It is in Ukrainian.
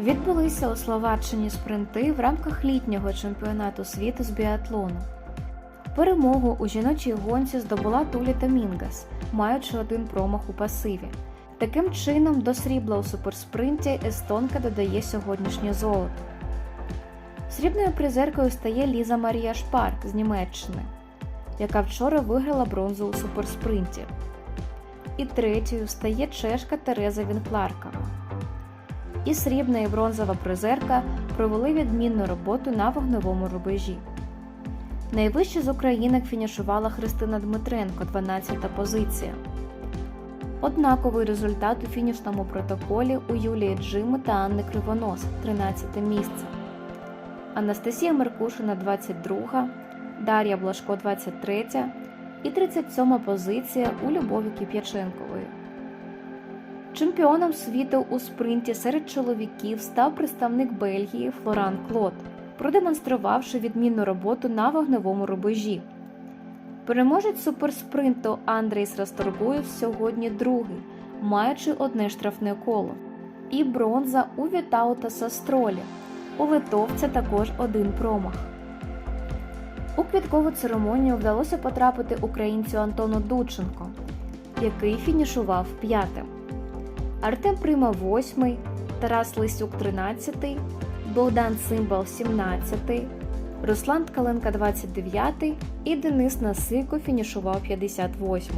Відбулися у Словаччині спринти в рамках літнього чемпіонату світу з біатлону. Перемогу у жіночій гонці здобула Тулі Домінгас, маючи один промах у пасиві. Таким чином, до срібла у суперспринті естонка додає сьогоднішнє золото. Срібною призеркою стає Ліза Марія Шпарк з Німеччини, яка вчора виграла бронзу у суперспринті. І третьою стає чешка Тереза Вінкларка. І срібна і бронзова призерка провели відмінну роботу на вогневому рубежі. Найвище з українок фінішувала Христина Дмитренко, 12-та позиція. Однаковий результат у фінішному протоколі у Юлії Джими та Анни Кривонос 13 місце. Анастасія Меркушина 22, Дар'я Блашко 23 і 37 позиція у Любові Кіп'яченкової. Чемпіоном світу у спринті серед чоловіків став представник Бельгії Флоран Клод, продемонструвавши відмінну роботу на вогневому рубежі. Переможець суперспринту Андрейс Расторгуєв сьогодні другий, маючи одне штрафне коло. І бронза у Вітаута Састролі. У литовця також один промах. У квіткову церемонію вдалося потрапити українцю Антону Дученко, який фінішував п'ятим. Артем Прима 8, Тарас Лисюк 13, Богдан Цимбал 17, Руслан Ткаленка 29 і Денис Насико фінішував 58.